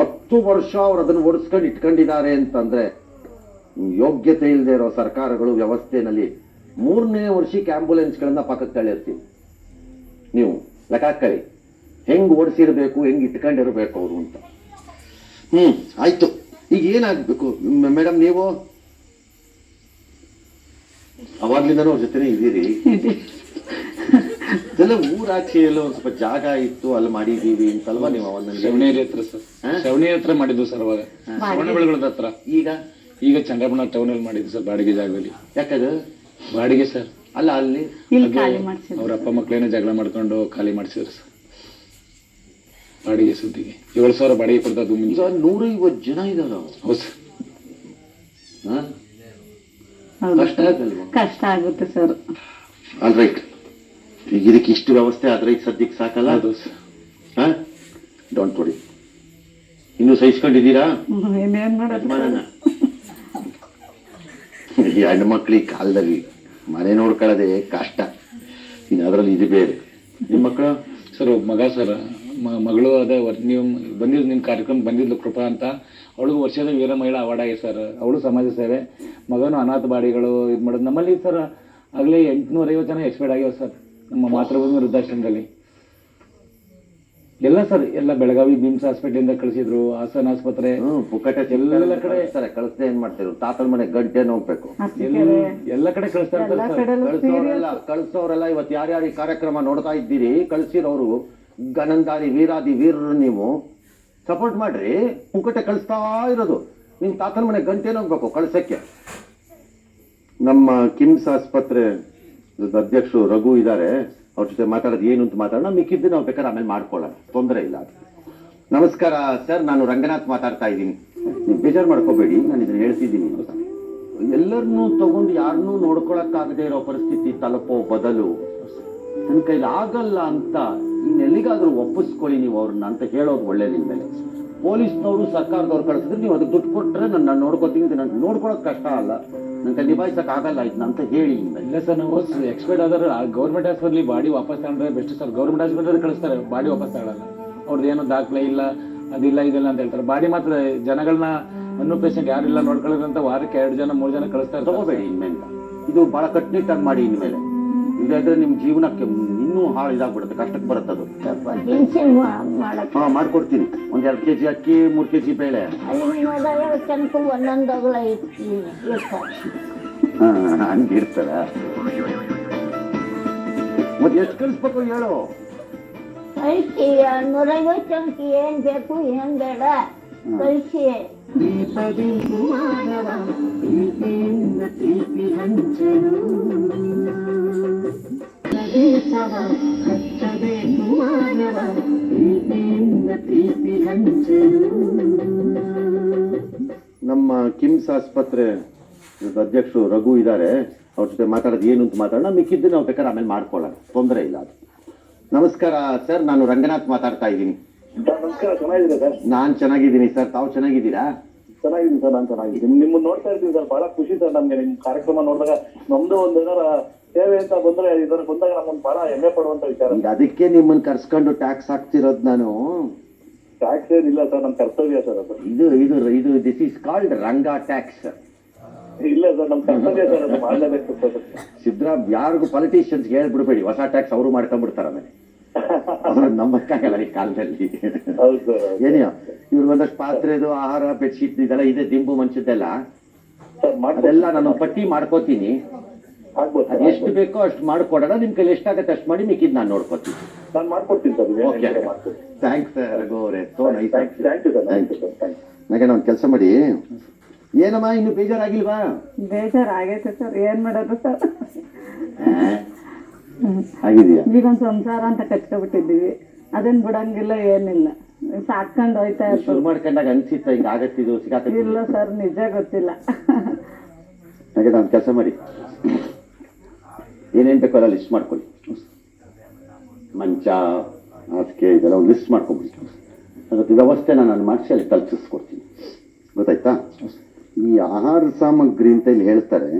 ಹತ್ತು ವರ್ಷ ಅವ್ರು ಅದನ್ನು ಓಡಿಸ್ಕೊಂಡು ಇಟ್ಕೊಂಡಿದ್ದಾರೆ ಅಂತಂದ್ರೆ, ಯೋಗ್ಯತೆ ಇಲ್ಲದೆ ಇರೋ ಸರ್ಕಾರಗಳು ವ್ಯವಸ್ಥೆನಲ್ಲಿ ಮೂರನೇ ವರ್ಷಕ್ಕೆ ಆಂಬ್ಯುಲೆನ್ಸ್ಗಳನ್ನ ಪಕ್ಕಕ್ಕೆ ತಳ್ಳಿರ್ತೀವಿ. ನೀವು, ಲೆಕ್ಕ ಹೆಂಗೆ ಹೆಂಗ್ ಓಡಿಸಿರ್ಬೇಕು, ಹೆಂಗ್ ಇಟ್ಕೊಂಡಿರ್ಬೇಕು ಅವರು ಅಂತ. ಹ್ಮ್, ಆಯ್ತು. ಈಗ ಏನಾಗ್ಬೇಕು? ಮೇಡಮ್ ನೀವು? ಅವಾಗ್ಲಿಂದನೂ ಅವ್ರ ಜೊತೆನೇ ಇದ್ದೀರಿ. ಇದೆಲ್ಲ ಊರಾಚೆ ಎಲ್ಲ ಒಂದ್ ಸ್ವಲ್ಪ ಜಾಗ ಇತ್ತು ಅಲ್ಲಿ ಮಾಡಿದೀವಿ ಅಂತಲ್ವಾ ನೀವು ಅವನ್ನ ಶವಣೇರಿ ಹತ್ರ ಸರ್. ಹತ್ರ ಮಾಡಿದ್ವಿ ಸರ್ ಅವಾಗ. ಶ್ರವಣಬೆಳಗೊಳದ ಹತ್ರ. ಈಗ? ಈಗ ಚಂದ್ರಬಣ್ಣ ಟೌನ್ ಅಲ್ಲಿ ಮಾಡಿದ್ವಿ ಸರ್ ಬಾಡಿಗೆ ಜಾಗದಲ್ಲಿ. ಯಾಕದು? ಬಾಡಿಗೆ ಸರ್. ಅಲ್ಲ ಅಲ್ಲಿ? ಅವ್ರ ಅಪ್ಪ ಮಕ್ಕಳೇನೋ ಜಗಳ ಮಾಡ್ಕೊಂಡು ಖಾಲಿ ಮಾಡಿಸಿದ್ರು ಸರ್. ಬಾಡಿಗೆ ಸುದ್ದಿಗೆ. ಏಳು ಸಾವಿರ ಬಾಡಿಗೆ ಕೊಡ್ತಾ ತುಂಬ ಈಗ ನೂರ ಐವತ್ತು ಜನ ಇದ್ದಾರೆ ಹೌದು. ಕಷ್ಟ ಆಗಲ್ವಾ? ಕಷ್ಟ ಆಗುತ್ತೆ ಸರ್. All right. ಈಗ ಇದಕ್ಕೆ ಇಷ್ಟು ವ್ಯವಸ್ಥೆ ಆದ್ರೆ ಈಗ ಸದ್ಯಕ್ಕೆ ಸಾಕಲ್ಲ? ಹೌದು ಸರ್. ಹಾ? ಡೋಂಟ್ ಕೊಡಿ ಇನ್ನು ಸಹಿಸ್ಕೊಂಡಿದ್ದೀರಾ? ಇನ್ನೇನ್ ಮಾಡೋದು ಯಜಮಾನನ ಈ ಹೆಣ್ಣು ಮಕ್ಳು ಈ ಕಾಲದಲ್ಲಿ ಮನೆ ನೋಡ್ಕೊಳ್ಳೋದೇ ಕಷ್ಟ. ಇನ್ನು ಅದರಲ್ಲಿ ಇದು ಬೇರೆ. ನಿಮ್ಮ ಮಕ್ಕಳು? ಸರ್ ಒಬ್ಬ ಮಗ ಸರ್. ಮಗಳು ಅದ ವರ್- ನೀವು ಬಂದಿದ್ದು ನಿಮ್ಮ ಕಾರ್ಯಕ್ರಮ ಬಂದಿದ್ಲು ಕೃಪಾ ಅಂತ ಅವಳು ವರ್ಷದ ವೀರ ಮಹಿಳಾ ಅವಾರ್ಡ್ ಆಗಿದೆ ಸರ್. ಅವಳು ಸಮಾಜ ಸೇವೆ ಮಗನು ಅನಾಥ ಬಾಡಿಗಳು ಇದು ಮಾಡೋದು. ನಮ್ಮಲ್ಲಿ ಸರ್ ಆಗಲೇ ಎಂಟುನೂರ ಐವತ್ತು ಜನ ಎಕ್ಸ್ಪೈರ್ಡ್ ಆಗ್ಯಾವ ಸರ್ ನಮ್ಮ ಮಾತೃಭೂಮಿ ವೃದ್ಧಾಶ್ರಮದಲ್ಲಿ. ಎಲ್ಲ ಸರ್ ಎಲ್ಲ ಬೆಳಗಾವಿ ಬಿಮ್ಸ್ ಹಾಸ್ಪಿಟಲಿಂದ ಕಳಿಸಿದ್ರು ಹಾಸನ ಆಸ್ಪತ್ರೆ. ಹ್ಮ್ ಎಲ್ಲ ಕಡೆ ಸರ್ ಕಳಿಸ್ದೆ ಏನ್ ಮಾಡ್ತಿದ್ರು ತಾತನ ಮನೆ ಗಡ್ಡೆ ನೋಡ್ಬೇಕು. ಎಲ್ಲ ಎಲ್ಲ ಕಡೆ ಕಳಿಸ್ತಾರೆ ಕಳಿಸೋರೆಲ್ಲ ಇವತ್ತು ಯಾರ್ಯಾರು ಈ ಕಾರ್ಯಕ್ರಮ ನೋಡ್ತಾ ಇದ್ದೀರಿ ಕಳಿಸಿರೋರು ಗನಂದಾರಿ ವೀರಾದಿ ವೀರರು ನೀವು. ಸಪೋರ್ಟ್ ಮಾಡ್ರಿ. ಪುಕ್ಕಟೆ ಕಳಿಸ್ತಾ ಇರೋದು. ನಿಮ್ ತಾತನ ಮನೆ ಗಂಟೆನ ಹೋಗ್ಬೇಕು ಕಳ್ಸಕ್ಕೆ. ನಮ್ಮ ಕಿಮ್ಸ್ ಆಸ್ಪತ್ರೆ ಅಧ್ಯಕ್ಷರು ರಘು ಇದ್ದಾರೆ. ಅವ್ರ ಜೊತೆ ಮಾತಾಡೋದು ಏನು ಅಂತ ಮಾತಾಡೋಣ. ಮಿಕ್ಕಿದ್ದು ನಾವು ಬೇಕಾದ್ರೆ ಆಮೇಲೆ ಮಾಡ್ಕೊಳ್ಳೋಣ. ತೊಂದರೆ ಇಲ್ಲ ನಮಸ್ಕಾರ ಸರ್, ನಾನು ರಂಗನಾಥ್ ಮಾತಾಡ್ತಾ ಇದ್ದೀನಿ. ನೀವು ಬೇಜಾರು ಮಾಡ್ಕೋಬೇಡಿ, ನಾನು ಇದನ್ನ ಹೇಳ್ತಿದ್ದೀನಿ ಅಂತ. ಎಲ್ಲರನ್ನೂ ತಗೊಂಡು ಯಾರನ್ನೂ ನೋಡ್ಕೊಳಕ್ಕಾಗದೇ ಇರೋ ಪರಿಸ್ಥಿತಿ ತಲುಪೋ ಬದಲು ನನ್ನ ಕೈಲಿ ಆಗಲ್ಲ ಅಂತ ಇನ್ನೆಲ್ಲಿಗಾದ್ರೂ ಒಪ್ಪಿಸ್ಕೊಳ್ಳಿ ನೀವು ಅವ್ರನ್ನ ಅಂತ ಹೇಳೋದು ಒಳ್ಳೇದು ಮೇಲೆ. ಪೊಲೀಸ್ನವರು ಸರ್ಕಾರದವ್ರು ಕಳಿಸಿದ್ರೆ ನೀವು ಅದಕ್ಕೆ ದುಡ್ಡು ಕೊಟ್ಟರೆ ನನ್ನ ನಾನು ನೋಡ್ಕೋತೀನಿ ನಾನು ನೋಡ್ಕೊಳ್ಳೋದು ಕಷ್ಟ ಅಲ್ಲ. ನನಗೆ ನಿಭಾಯಿಸಕ್ ಆಗಲ್ಲ ಇದನ್ನ ಅಂತ ಹೇಳಿ. ಇಲ್ಲ ಸರ್ ನಾವು ಎಕ್ಸ್ಪೈರ್ಡ್ ಆದ್ರೆ ಗೌರ್ಮೆಂಟ್ ಆಸ್ಪತ್ರೆ ಬಾಡಿ ವಾಪಸ್ ತಗೊಂಡ್ರೆ ಬೆಸ್ಟ್ ಸರ್. ಗೌರ್ಮೆಂಟ್ ಹಾಸ್ಪಿಟಲ್ ಕಳಿಸ್ತಾರೆ ಬಾಡಿ ವಾಪಸ್ ತಗೊಳ್ಳಲ್ಲ ಅವ್ರದ್ದು ಏನೋ ದಾಖಲೆ ಇಲ್ಲ ಅದಿಲ್ಲ ಇದೆಲ್ಲ ಅಂತ ಹೇಳ್ತಾರೆ. ಬಾಡಿ ಮಾತ್ರ ಜನಗಳನ್ನ ಅನ್ನೋ ಪೇಷಂಟ್ ಯಾರಿಲ್ಲ ನೋಡ್ಕೊಳ್ಳೋದಂತ ವಾರಕ್ಕೆ ಎರಡು ಜನ ಮೂರು ಜನ ಕಳಿಸ್ತಾರೆ ತಗೋಬೇಡಿ ಇನ್ಮೇಲೆ. ಇದು ಬಹಳ ಕಟ್ಟುನಿಟ್ಟಾಗಿ ಮಾಡಿ ಇನ್ಮೇಲೆ. ಇದಾದ್ರೆ ನಿಮ್ಮ ಜೀವನಕ್ಕೆ ಇನ್ನೂ ಹಾಳು ಇದಾಗ್ಬಿಡುತ್ತೆ ಕಷ್ಟಕ್ಕೆ ಬರುತ್ತೆ ಅದು. ಮಾಡಕ್ಕೆ. ಹಾ ಮಾಡ್ಕೊಡ್ತೀನಿ. ಒಂದ್ ಎರಡು ಕೆಜಿ ಅಕ್ಕಿ ಮೂರ್ ಕೆಜಿ ಬೇಳೆ. ಅಲ್ಲಿ ನೋಡಿದ್ರೆ ತನಕ ಒಂದೊಂದು ಅಗಲ ಇರ್ತಾರೆ ಹಾ, ಹಂಗಿರ್ತಾರ ಮತ್ತೆ ಎಷ್ಟು ಕಳಿಸ್ಬೇಕು ಹೇಳು? ಕಳಿಸಿ ನೂರೈವತ್ತು ತನಕ ಏನ್ ಬೇಕು ಏನ್ ಬೇಡ ಕಳಿಸಿ ನಮ್ಮ ಕಿಮ್ಸ್ ಆಸ್ಪತ್ರೆ ಅಧ್ಯಕ್ಷರು ರಘು ಇದ್ದಾರೆ. ಅವ್ರ ಜೊತೆ ಮಾತಾಡೋದು ಏನು ಅಂತ ಮಾತಾಡೋಣ. ಮಿಕ್ಕಿದ್ದು ನಾವು ಬೇಕಾದ್ರೆ ಆಮೇಲೆ ಮಾಡ್ಕೊಳ್ಳೋಣ. ತೊಂದರೆ ಇಲ್ಲ ಅದು. ನಮಸ್ಕಾರ ಸರ್ ನಾನು ರಂಗನಾಥ್ ಮಾತಾಡ್ತಾ ಇದ್ದೀನಿ. ನಮಸ್ಕಾರ ಚೆನ್ನಾಗಿದೆ ಸರ್? ನಾನು ಚೆನ್ನಾಗಿದ್ದೀನಿ ಸರ್ ತಾವು ಚೆನ್ನಾಗಿದ್ದೀರಾ? ಚೆನ್ನಾಗಿದ್ದೀನಿ ಸರ್ ನಾನು ಚೆನ್ನಾಗಿದ್ದೀನಿ. ನಿಮ್ಮನ್ನ ನೋಡ್ತಾ ಇದ್ದೀನಿ ಸರ್ ಬಹಳ ಖುಷಿ ಸರ್ ನಮಗೆ. ನಿಮ್ಮ ಕಾರ್ಯಕ್ರಮ ನೋಡಿದಾಗ ನಮ್ದು ಒಂದು ಏನಾರ ಸೇವೆ ಅಂತ ಬಂದ್ರೆ ಇದರ ಬಂದಾಗ ನಮ್ಮನ್ನ ಬಹಳ ಹೆಮ್ಮೆ ಪಡುವಂತ ವಿಚಾರ. ಈಗ ಅದಕ್ಕೆ ನಿಮ್ಮನ್ನ ಕರ್ಸ್ಕೊಂಡು ಟ್ಯಾಕ್ಸ್ ಹಾಕ್ತಿರೋದು ನಾನು. ಟ್ಯಾಕ್ಸ್ ಏನಿಲ್ಲ ಸರ್ ನಮ್ ಕರ್ತವ್ಯ ಸರ್ ಅದು. ಇದು ಇದು ಇದು this is called Ranga tax ಇಲ್ಲ ಸರ್ ನಮ್ ಕರ್ತವ್ಯ ಸರ್ ಅದು ಮಾಡಲೇಬೇಕು ಸರ್ ಸಿದ್ದರಾಮ್ ಯಾರಿಗೂ ಪಾಲಿಟಿಷಿಯನ್ಸ್ ಹೇಳ್ಬಿಡ್ಬೇಡಿ ಹೊಸ ಟ್ಯಾಕ್ಸ್ ಅವರು ಮಾಡ್ಕೊಂಡ್ಬಿಡ್ತಾರೆ ಆಮೇಲೆ. ಅವ್ರು ನಂಬಕ್ಕಾಗಲ್ಲ ಈ ಕಾಲದಲ್ಲಿ. ಏನಿಯೋ ಇವ್ರು ಒಂದಷ್ಟು ಪಾತ್ರೆದು ಆಹಾರ ಬೆಡ್ಶೀಟ್ ಇದೆಲ್ಲ ಇದೆ ದಿಂಬು ಮನ್ಸದ್ದೆಲ್ಲ. ಅದೆಲ್ಲ ನಾನು ಪಟ್ಟಿ ಮಾಡ್ಕೋತೀನಿ. ಆಗ್ಬೋದು ಎಷ್ಟು ಬೇಕೋ ಅಷ್ಟು ಮಾಡ್ಕೊಡೋಣ. ನಿಮ್ ಕೈಲಿ ಎಷ್ಟಾಗತ್ತೆ ಅಷ್ಟು ಮಾಡಿ ಮಿಕ್ಕಿದ್ ನಾನು ನೋಡ್ಕೊತೀನಿ. ನಾನು ಮಾಡ್ಕೊಡ್ತೀನಿ ಸರ್ ಓಕೆ ಮಾಡ್ತೀನಿ ಥ್ಯಾಂಕ್ಸ್ ರಘು ಅವರೇ so nice thank you sir thank you sir thank ನನಗೆ ಒಂದು ಕೆಲಸ ಮಾಡಿ. ಏನಮ್ಮ ಇನ್ನು ಬೇಜಾರಾಗಿಲ್ವಾ? ಬೇಜಾರಾಗೈತೆ ಸರ್ ಏನ್ ಮಾಡೋದು ಸರ್ ಆಗಿದೆಯಾ ಈಗ ಒಂದು ಸಂಸಾರ ಅಂತ ಕಟ್ಕೊಬಿಟ್ಟಿದ್ದೀವಿ. ಅದನ್ನ ಬಿಡಂಗಿಲ್ಲ ಏನಿಲ್ಲ. ಸಾಕ್ಕೊಂಡು ಹೋಯ್ತಾ ಶುರು ಮಾಡ್ಕೊಂಡಾಗ ಅನ್ಸಿತ್ತ ಹಿಂಗ ಆಗತ್ತಿದು ಸಿಗಾಕ ಇಲ್ಲ ಸರ್ ನಿಜ ಗೊತ್ತಿಲ್ಲ. ಹಾಗೆ ನಾನು ಕೆಲಸ ಮಾಡಿ. ಏನೇನು ಬೇಕೋ ಅದೆಲ್ಲ ಲಿಸ್ಟ್ ಮಾಡ್ಕೊಳ್ಳಿ. ಮಂಚ, ಹಾಸಿಗೆ, ಇದೆಲ್ಲ ಒಂದು ಲಿಸ್ಟ್ ಮಾಡ್ಕೊಬಿಡಿ. ಅದಕ್ಕೆ ವ್ಯವಸ್ಥೆ ನಾನು ಮಾಡಿಸಿ ಅಲ್ಲಿ ತಲುಪಿಸ್ಕೊಡ್ತೀನಿ. ಗೊತ್ತಾಯ್ತಾ? ಈ ಆಹಾರ ಸಾಮಗ್ರಿ ಅಂತ ಇಲ್ಲಿ ಹೇಳ್ತಾರೆ,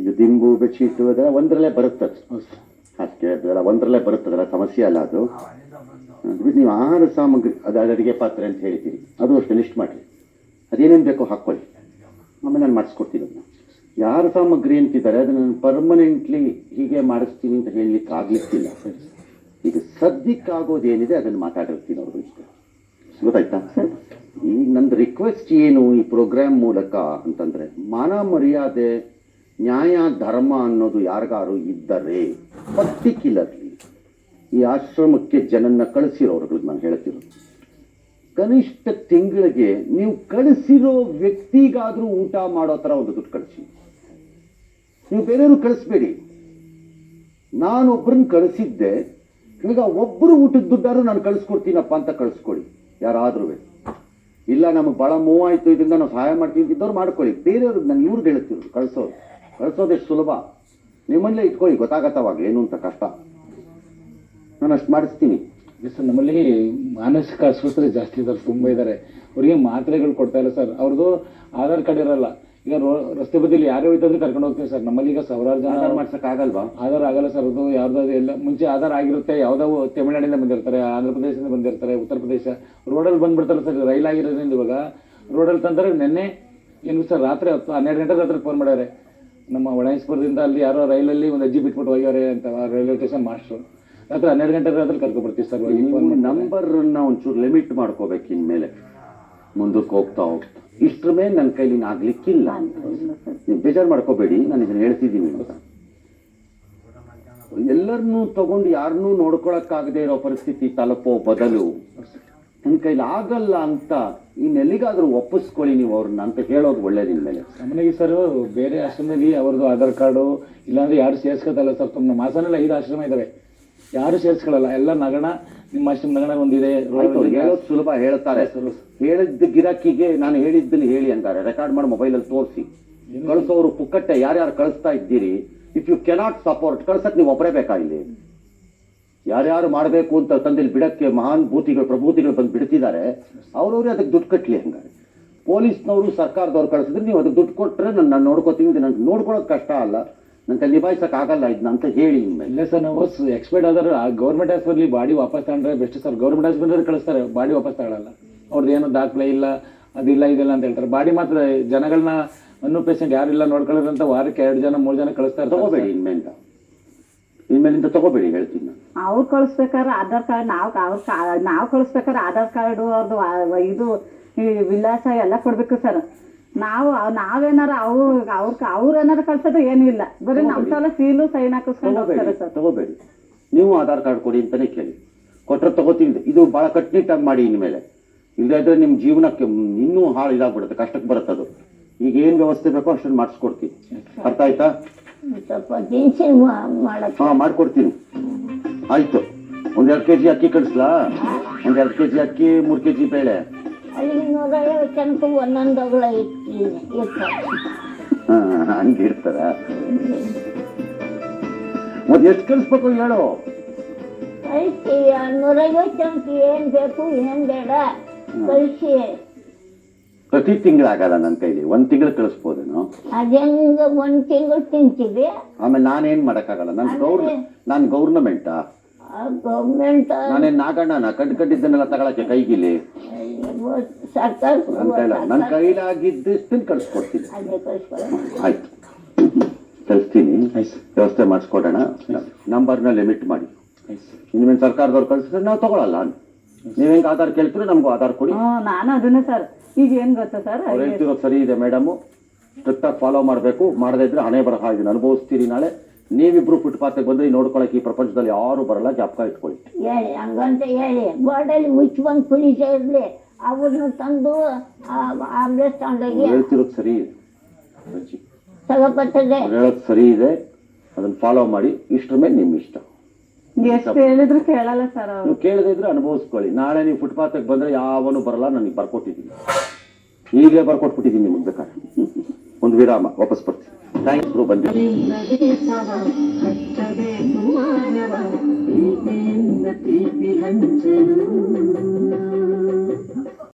ಇದು ದಿಂಬು, ಬೆಡ್ಶೀಟು ಅದೆಲ್ಲ ಒಂದರಲ್ಲೇ ಬರುತ್ತದೆ ಹಾಸಿಗೆ ಅದೆಲ್ಲ ಒಂದರಲ್ಲೇ ಬರುತ್ತದಲ್ಲ ಸಮಸ್ಯೆ ಅಲ್ಲ ಅದು. ನೀವು ಆಹಾರ ಸಾಮಗ್ರಿ, ಅದು ಅಡುಗೆ ಪಾತ್ರೆ ಅಂತ ಹೇಳ್ತೀರಿ ಅದು ಅಷ್ಟು ಲಿಸ್ಟ್ ಮಾಡಿರಿ. ಅದೇನೇನು ಬೇಕೋ ಹಾಕ್ಕೊಳ್ಳಿ. ಆಮೇಲೆ ನಾನು ಮಾಡಿಸ್ಕೊಡ್ತೀನಿ ಅದನ್ನ. ಯಾರ ಸಾಮಗ್ರಿ ಅಂತಿದ್ದಾರೆ ಅದನ್ನ ನಾನು ಪರ್ಮನೆಂಟ್ಲಿ ಹೀಗೆ ಮಾಡಿಸ್ತೀನಿ ಅಂತ ಹೇಳಲಿಕ್ಕೆ ಆಗ್ಲಿಕ್ಕಿಲ್ಲ ಈಗ ಸದ್ಯಕ್ಕಾಗೋದೇನಿದೆ ಅದನ್ನು ಮಾತಾಡಿರ್ತೀನಿ ಅವ್ರ ಇಷ್ಟೇ. ಗೊತ್ತಾಯ್ತಾ? ಈಗ ನಂದು ರಿಕ್ವೆಸ್ಟ್ ಏನು ಈ ಪ್ರೋಗ್ರಾಮ್ ಮೂಲಕ ಅಂತಂದ್ರೆ ಮಾನ ಮರ್ಯಾದೆ ನ್ಯಾಯ ಧರ್ಮ ಅನ್ನೋದು ಯಾರಿಗಾರು ಇದ್ದರೆ ಪರ್ಟಿಕ್ಯುಲರ್ಲಿ ಈ ಆಶ್ರಮಕ್ಕೆ ಜನನ್ನ ಕಳಿಸಿರೋರ್ಗಳಿಗೆ ನಾನು ಹೇಳ್ತಿರೋದು ಕನಿಷ್ಠ ತಿಂಗಳಿಗೆ ನೀವು ಕಳಿಸಿರೋ ವ್ಯಕ್ತಿಗಾದ್ರೂ ಊಟ ಮಾಡೋ ಥರ ಒಂದು ದುಡ್ಡು ಕಳಿಸಿ. ನೀವು ಬೇರೆಯವ್ರು ಕಳಿಸ್ಬೇಡಿ. ನಾನು ಒಬ್ಬರನ್ನ ಕಳಿಸಿದ್ದೆ. ಈಗ ಒಬ್ಬರು ಊಟದ ದುಡ್ಡಾರು ನಾನು ಕಳಿಸ್ಕೊಡ್ತೀನಪ್ಪ ಅಂತ ಕಳಿಸ್ಕೊಡಿ ಯಾರಾದ್ರೂ ಇಲ್ಲ, ನಮಗೆ ಭಾಳ ಮೂವ್ ಆಯ್ತು ಇದರಿಂದ ನಾವು ಸಹಾಯ ಮಾಡ್ತೀವಿ ಇದ್ದವ್ರು ಮಾಡ್ಕೊಳ್ಳಿ. ಬೇರೆಯವ್ರಿಗೆ ನಾನು ಇವ್ರಿಗೆ ಹೇಳ್ತಿರೋದು ಕಳಿಸೋದು. ಕಳಿಸೋದು ಎಷ್ಟು ಸುಲಭ. ನಿಮ್ಮಲ್ಲೇ ಇಟ್ಕೊಳ್ಳಿ ಗೊತ್ತಾಗತ್ತವಾಗ ಏನು ಅಂತ ಕಷ್ಟ. ನಾನು ಅಷ್ಟು ಮಾಡಿಸ್ತೀನಿ. ಸರ್ ನಮ್ಮಲ್ಲಿ ಮಾನಸಿಕ ಅಸ್ವಸ್ಥತೆ ಜಾಸ್ತಿ ಇದ್ದಾರೆ ತುಂಬ ಇದ್ದಾರೆ ಅವ್ರಿಗೆ ಮಾತ್ರೆಗಳು ಕೊಡ್ತಾ ಇಲ್ಲ, ಸರ್. ಅವ್ರದ್ದು ಆಧಾರ್ ಕಾರ್ಡ್ ಇರಲ್ಲ. ಈಗ ರೋ- ರಸ್ತೆ ಬದಿಯಲ್ಲಿ ಯಾರೇ ಹೋಯ್ತಂದ್ರೆ ಕರ್ಕೊಂಡು ಹೋಗ್ತೀವಿ ಸರ್. ನಮ್ಮಲ್ಲಿ ಈಗ ಸಾವಿರಾರು ಜನ ಆಧಾರ್ ಮಾಡ್ಸಕ್ ಆಗಲ್ವಾ? ಆಧಾರ್ ಆಗಲ್ಲ ಸರ್. ಅದು ಯಾವ್ದಾದ್ರು ಎಲ್ಲ ಮುಂಚೆ ಆಧಾರ್ ಆಗಿರುತ್ತೆ. ಯಾವ್ದೋ ತಮಿಳ್ನಾಡಿಂದ ಬಂದಿರ್ತಾರೆ ಆಂಧ್ರ ಪ್ರದೇಶದಿಂದ ಬಂದಿರ್ತಾರೆ ಉತ್ತರ ಪ್ರದೇಶ. ರೋಡಲ್ಲಿ ಬಂದ್ಬಿಡ್ತಾರೆ ಸರ್. ರೈಲ್ ಆಗಿರೋದ್ರಿಂದ ಇವಾಗ ರೋಡಲ್ಲಿ ತಂದರೆ ನಿನ್ನೆ ಏನು ಸರ್ ರಾತ್ರಿ ಹತ್ತು ಹನ್ನೆರಡು ಗಂಟೆ ರಾತ್ರಿ ಫೋನ್ ಮಾಡ್ಯಾರೆ. ನಮ್ಮ ಒಳಾಯಿಸ್ಪುರದಿಂದ ಅಲ್ಲಿ ಯಾರೋ ರೈಲಲ್ಲಿ ಒಂದು ಅಜ್ಜಿ ಬಿಟ್ಬಿಟ್ಟು ಹೋಗ್ಯಾರೆ ಅಂತ ರೈಲ್ವೆ ಸ್ಟೇಷನ್ ಮಾಸ್ಟ್ರು. ರಾತ್ರಿ ಹನ್ನೆರಡು ಗಂಟೆ ರಾತ್ರಿ ಕರ್ಕೊಬಿಡ್ತೀವಿ ಸರ್ ನಂಬರ್ ನಂಬರ್ನ ಒಂಚೂರು ಲಿಮಿಟ್ ಮಾಡ್ಕೋಬೇಕು ಇನ್ಮೇಲೆ. ಮುಂದಕ್ಕೆ ಹೋಗ್ತಾ ಹೋಗ್ತಾ. ಇಷ್ಟ್ರ ಮೇಲೆ ನನ್ನ ಕೈಲಿ ಆಗ್ಲಿಕ್ಕಿಲ್ಲ ನೀವು ಬೇಜಾರು ಮಾಡ್ಕೋಬೇಡಿ, ನಾನು ಇದನ್ನ ಹೇಳ್ತಿದ್ದೀನಿ ಅಂತ. ಎಲ್ಲರನ್ನೂ ತಗೊಂಡು ಯಾರನ್ನೂ ನೋಡ್ಕೊಳಕ್ಕಾಗದೇ ಇರೋ ಪರಿಸ್ಥಿತಿ ತಲುಪೋ ಬದಲು ನನ್ನ ಕೈಲಿ ಆಗಲ್ಲ ಅಂತ ಇನ್ನೆಲ್ಲಿಗಾದ್ರೂ ಒಪ್ಪಿಸ್ಕೊಳ್ಳಿ ನೀವು ಅವ್ರನ್ನ ಅಂತ ಹೇಳೋದು ಒಳ್ಳೇದಿನ ಮೇಲೆ. ನಮ್ಮನೆಗೆ ಸರ್, ಬೇರೆ ಆಶ್ರಮದಲ್ಲಿ ಅವ್ರದ್ದು ಆಧಾರ್ ಕಾರ್ಡು, ಇಲ್ಲಾಂದ್ರೆ ಯಾರು ಸೇರ್ಸ್ಕೊತಲ್ಲ ಸರ್, ತಮ್ಮ ಮಾಸನೆಲ್ಲ ಐದು ಆಶ್ರಮ ಇದಾವೆ. ಯಾರು ಸೇರ್ಸ್ಕೊಳ್ಳಲ್ಲ ಎಲ್ಲ ನಗಣ ನಿಮ್ಮ ಆಶ್ರಮ ನಗಣ ಒಂದಿದೆ ಆಯ್ತು ಹೇಳೋದು ಸುಲಭ ಹೇಳ್ತಾರೆ. ಹೇಳಿದ್ದ ಗಿರಾಕಿಗೆ ನಾನು ಹೇಳಿದ್ದಲ್ಲಿ ಹೇಳಿ ಅಂತಾರೆ. ರೆಕಾರ್ಡ್ ಮಾಡಿ ಮೊಬೈಲಲ್ಲಿ ತೋರಿಸಿ. ಕಳಿಸೋರು ಪುಕ್ಕಟ್ಟೆ ಯಾರ್ಯಾರು ಕಳಿಸ್ತಾ ಇದ್ದೀರಿ? ಇಫ್ ಯು ಕೆನಾಟ್ ಸಪೋರ್ಟ್ ಕಳ್ಸಕ್ ನೀವು ಒಬ್ಬರೇ ಬೇಕಾ ಇಲ್ಲಿ ಯಾರ್ಯಾರು ಮಾಡಬೇಕು ಅಂತ ತಂದಿಲ್ಲಿ ಬಿಡಕ್ಕೆ ಮಹಾನ್ ಭೂತಿಗಳು ಪ್ರಭೂತಿಗಳು ಬಂದು ಬಿಡ್ತಿದ್ದಾರೆ ಅವ್ರವ್ರೇ ಅದಕ್ಕೆ ದುಡ್ಡು ಕಟ್ಟಲಿ ಹಂಗಾರೆ. ಪೊಲೀಸ್ನವರು ಸರ್ಕಾರದವ್ರು ಕಳಿಸಿದ್ರೆ ನೀವು ಅದಕ್ಕೆ ದುಡ್ಡು ಕೊಟ್ಟರೆ ನಾನು ನಾನು ನೋಡ್ಕೋತೀನಿ ನನಗೆ ನೋಡ್ಕೊಳ್ಳೋದು ಕಷ್ಟ ಅಲ್ಲ. ನಂಗೆ ನಿಭಾಯಿಸಕ್ ಆಗಲ್ಲ ಇದನ್ನ ಅಂತ ಹೇಳಿ ಇನ್ಮೇಲೆ ಇಲ್ಲ ಸರ್ ನಾವು ಎಕ್ಸ್ಪೈರ್ಡ್ ಆದ್ರೆ ಗೌರ್ಮೆಂಟ್ ಆಸ್ಪತ್ರೆಲಿ ಬಾಡಿ ವಾಪಸ್ ತಗೊಂಡ್ರೆ ಬೆಸ್ಟ್ ಸರ್. ಗೌರ್ಮೆಂಟ್ ಹಾಸ್ಪಿಟಲ್ ಕಳಿಸ್ತಾರೆ ಬಾಡಿ ವಾಪಸ್ ತಗೊಳಲ್ಲ. ಅವ್ರದ್ದು ಏನು ದಾಖಲೆ ಇಲ್ಲ ಅದಿಲ್ಲ ಇದಿಲ್ಲ ಅಂತ ಹೇಳ್ತಾರೆ. ಬಾಡಿ ಮಾತ್ರ ಜನಗಳನ್ನ ಅನ್ನು ಪೇಷಂಟ್ ಯಾರಿಲ್ಲ ನೋಡ್ಕೊಳ್ಳೋದಂತ ವಾರಕ್ಕೆ ಎರಡು ಜನ ಮೂರು ಜನ ಕಳಿಸ್ತಾರೆ ತಗೋಬೇಡಿ ಇನ್ಮೇಲಿಂದ ಇನ್ಮೇಲಿಂದ ತಗೋಬೇಡಿ ಹೇಳ್ತೀನಿ ನಾನು. ಅವ್ರು ಕಳಿಸ್ಬೇಕಾದ್ರೆ ಆಧಾರ್ ಕಾರ್ಡ್ ನಾವು ಅವ್ರ ನಾವು ಕಳಿಸ್ಬೇಕಾದ್ರೆ ಆಧಾರ್ ಕಾರ್ಡು ಅವ್ರದ್ದು ಆ- ಇದು ಈ ವಿಳಾಸ ಎಲ್ಲ ಕೊಡ್ಬೇಕು ಸರ್. ನಾವು ನಾವೇನಾರ ಅವ್ರ ಅವ್ರ ಅವ್ರು ಏನಾರ ಕಳ್ಸೋದು ಏನಿಲ್ಲ ಇಲ್ಲ. ಬರೀ ನಮ್ಮ ಸಲ ಸೀಲು ಸೈನ್ ಹಾಕಿಸ್ಕೊಂಡು ಹೋಗ್ತಾರೆ ಸರ್. ತಗೋಬೇಡಿ. ನೀವು ಆಧಾರ್ ಕಾರ್ಡ್ ಕೊಡಿ ಅಂತಾನೆ ಕೇಳಿ. ಕೊಟ್ಟರೆ ತಗೋತೀನಿ ಇದು ಬಹಳ ಕಟ್ಟುನಿಟ್ಟಾಗಿ ಮಾಡಿ ಇನ್ಮೇಲೆ. ಇಲ್ಲದೇ ಇದ್ರೆ ನಿಮ್ಮ ಜೀವನಕ್ಕೆ ಇನ್ನೂ ಹಾಳು ಇದಾಗ್ಬಿಡುತ್ತೆ. ಕಷ್ಟಕ್ಕೆ ಬರುತ್ತೆ ಅದು. ಈಗ ಏನು ವ್ಯವಸ್ಥೆ ಬೇಕೋ ಅಷ್ಟನ್ನು ಮಾಡಿಸ್ಕೊಡ್ತೀನಿ. ಅರ್ಥ ಆಯ್ತಾ? ಸ್ವಲ್ಪ ಮಾಡಕ್ಕೆ. ಹಾ ಮಾಡ್ಕೊಡ್ತೀನಿ. ಆಯ್ತು. ಒಂದೆರಡು ಕೆ ಜಿ ಅಕ್ಕಿ ಕಳಿಸ್ಲಾ? ಒಂದೆರಡು ಕೆ ಜಿ ಅಕ್ಕಿ ಮೂರು ಕೆ ಜಿ ಬೇಳೆ. ಅಲ್ಲಿ ನೂರೈವತ್ತು ತನಕ ಒಂದೊಂದು ಇರ್ತೀನಿ ಇರ್ತಾರೆ. ಹಾ ಹಂಗೆ ಇರ್ತಾರ. ಮತ್ತೆ ಎಷ್ಟು ಕಲಿಸ್ಬೇಕು ಹೇಳು? ಕಳಿಸಿ ನೂರೈವತ್ತು ತನಕ ಏನು ಬೇಕು ಏನು ಬೇಡ ಕಳಿಸಿ ಪ್ರತಿ ತಿಂಗಳಾಗಲ್ಲ ನನ್ನ ಕೈಲಿ? ಒಂದ್ ತಿಂಗಳು ಕಳಿಸ್ಬೋದೇನು? ಅದೇನು ಒಂದು ತಿಂಗಳು ತಿಂತೀವಿ. ಆಮೇಲೆ ನಾನೇನ್ ಮಾಡಕ್ಕಾಗಲ್ಲ? ನಾನು ಗೌರ್ ನಾನು ಗೌರ್ನಮೆಂಟಾ? ಗೌರ್ಮೆಂಟ್ ನಾನೇನ್ ನಾಗಣ್ಣನ ಕಟ್ಟಿ ಕಟ್ಟಿದ್ದನ್ನೆಲ್ಲ ತಗೊಳಕ್ಕೆ ಕೈಗಿಲಿ ಸರ್ಕಾರ ನನ್ನ ಕೈಲ ನನ್ನ ಕೈಲಾಗಿದ್ದಷ್ಟನ್ನು ಕಳಿಸ್ಕೊಡ್ತೀನಿ. ಅದೇ ಕಳಿಸ್ಕೊಳ್ಳೋಣ ಆಯ್ತು. ಕಳಿಸ್ತೀನಿ. ವ್ಯವಸ್ಥೆ ಮಾಡಿಸ್ಕೊಡೋಣ. ನಂಬರ್ನ ಲಿಮಿಟ್ ಮಾಡಿ. ನಿಮ್ಮ ಸರ್ಕಾರದವ್ರು ಕಳಿಸಿದ್ರೆ ನಾವು ತಗೊಳಲ್ಲ. ನೀವು ಹೆಂಗ್ ಆಧಾರ್ ಕೇಳ್ತೀರೋ ನಮಗೂ ಆಧಾರ್ ಕೊಡಿ. ಹ್ಞೂ ನಾನು ಅದನ್ನೇ ಸರ್. ಈಗ ಏನು ಗೊತ್ತಾ ಸರ್? ಅವ್ರು ಹೇಳ್ತಿರೋದು ಸರಿ ಇದೆ ಮೇಡಮು. ಸ್ಟ್ರಿಕ್ಟಾಗಿ ಫಾಲೋ ಮಾಡಬೇಕು. ಮಾಡದೇ ಇದ್ರೆ ಹಣೆ ಬರಹ ಇದನ್ನ ಅನುಭವಿಸ್ತೀರಿ ನಾಳೆ. ನೀವಿಬ್ರು ಫುಟ್ಪಾತ್ಗೆ ಬಂದ್ರೆ ನೋಡ್ಕೊಳಕ್ ನೋಡ್ಕೊಳಕ್ಕೆ ಈ ಪ್ರಪಂಚದಲ್ಲಿ ಯಾರು ಬರಲ್ಲ ಜಾಪಕ ಇಟ್ಕೊಳ್ಳಿ. ಹೇಳಿ ಹಂಗಂತ ಹೇಳಿ ಬೋರ್ಡಲ್ಲಿ ಬಂದು ಕುಣಿತಾ ಇರಲಿ ಅವ್ರನ್ನ ತಂದು ಆಂಬ್ಲೆನ್ಸ್ ತಗೊಂಡೋಗಿ ಹೇಳ್ತಿರೋದು ಸರಿ ಇದೆ ತಗೋಬರ್ತದೆ ಹೇಳೋದು ಸರಿ ಇದೆ ಅದನ್ನ ಫಾಲೋ ಮಾಡಿ ಇಷ್ಟ್ರ ಮೇಲೆ ನಿಮ್ಮ ಇಷ್ಟ. ಎಷ್ಟು ಹೇಳಿದ್ರು ಕೇಳಲ್ಲ ಸರ್ ಅವರು. ನೀವು ಕೇಳದೇ ಇದ್ರೆ ಅನುಭವಿಸ್ಕೊಳ್ಳಿ. ನಾಳೆ ನೀವು ಫುಟ್ಪಾತ್ಗೆ ಬಂದ್ರೆ ಯಾವನು ಬರಲ್ಲ ನನಗೆ ಬರ್ಕೊಟ್ಟಿದ್ದೀನಿ. ಈಗಲೇ ಬರ್ಕೊಟ್ಬಿಟ್ಟಿದ್ದೀನಿ ನಿಮ್ಗೆ ಬೇಕಾದ್ರೆ. ಒಂದು ವಿರಾಮ ವಾಪಸ್ ಬರ್ತೀನಿ. థ్యాంక్ గ్రూప్ అండి